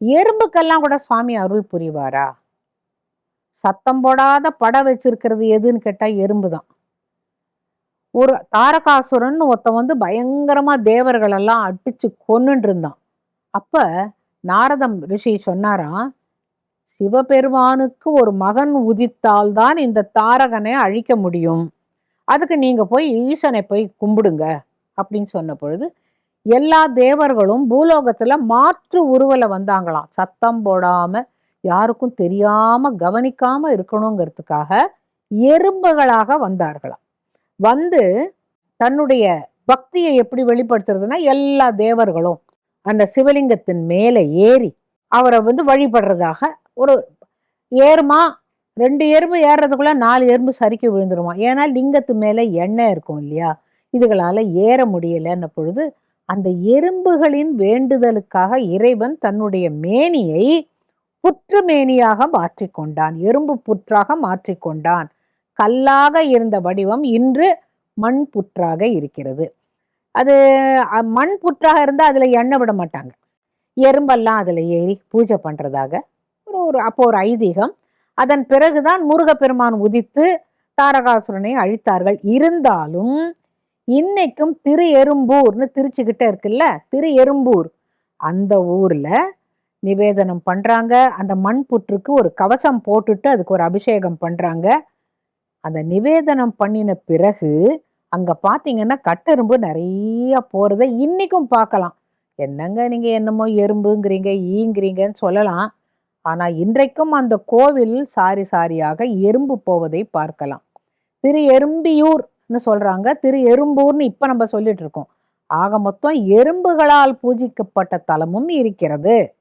எறும்புக்கெல்லாம் கூட சுவாமி அருள் புரிவாரா? சத்தம் போடாத படம் வச்சிருக்கிறது எதுன்னு கேட்டால் எறும்பு தான் ஒரு தாரகாசுரன் ஒருத்தன் வந்து பயங்கரமாக தேவர்களெல்லாம் அடித்து கொன்னுட்டு இருந்தான். அப்போ நாரதம் ரிஷி சொன்னாராம் சிவபெருமானுக்கு ஒரு மகன் உதித்தால்தான் இந்த தாரகனை அழிக்க முடியும். அதுக்கு நீங்கள் போய் ஈசனை போய் கும்பிடுங்க அப்படின்னு சொன்ன பொழுது எல்லா தேவர்களும் பூலோகத்துல மாற்று உருவல வந்தாங்களாம். சத்தம் போடாம யாருக்கும் தெரியாம கவனிக்காம இருக்கணுங்கிறதுக்காக எறும்புகளாக வந்தார்களாம். வந்து தன்னுடைய பக்தியை எப்படி வெளிப்படுத்துறதுன்னா எல்லா தேவர்களும் அந்த சிவலிங்கத்தின் மேலே ஏறி அவரை வந்து வழிபடுறதாக ஒரு ஏறுமா ரெண்டு எறும்பு ஏறுறதுக்குள்ள நாலு எறும்பு சறுக்கி விழுந்துருமா? ஏன்னா லிங்கத்து மேலே எண்ணெய் இருக்கும் இல்லையா? இதுகளால ஏற முடியலன்ன பொழுது அந்த எறும்புகளின் வேண்டுதலுக்காக இறைவன் தன்னுடைய மேனியை புற்று மேனியாக மாற்றிக்கொண்டான் எறும்பு புற்றாக மாற்றிக்கொண்டான். கல்லாக இருந்த வடிவம் இன்று மண் புற்றாக இருக்கிறது. அது மண் புற்றாக இருந்தால் அதில் எண்ணெய் விட மாட்டாங்க. எறும்பெல்லாம் அதில் ஏறி பூஜை பண்ணுறதாக ஒரு ஒரு அப்போ ஒரு ஐதீகம். அதன் பிறகுதான் முருகப்பெருமான் உதித்து தாரகாசுரனை அழித்தார்கள். இருந்தாலும் இன்னைக்கும் திரு எறும்பூர்னு திருச்சிக்கிட்ட இருக்குல்ல திரு எறும்பூர் அந்த ஊர்ல நிவேதனம் பண்றாங்க. அந்த மண் புற்றுக்கு ஒரு கவசம் போட்டுட்டு அதுக்கு ஒரு அபிஷேகம் பண்றாங்க. அந்த நிவேதனம் பண்ணின பிறகு அங்க பாத்தீங்கன்னா கட்டெரும்பு நிறைய போறத இன்னைக்கும் பார்க்கலாம் என்னங்க நீங்க என்னமோ எறும்புங்கிறீங்க ஈங்கிறீங்கன்னு சொல்லலாம். ஆனா இன்றைக்கும் அந்த கோவில் சாரி சாரியாக எறும்பு போவதை பார்க்கலாம். திரு எறும்பியூர் சொல்றாங்க. திரு எறும்பூர்னு இப்ப நம்ம சொல்லிட்டு இருக்கோம். ஆக மொத்தம் எறும்புகளால் பூஜிக்கப்பட்ட தலமும் இருக்கிறது.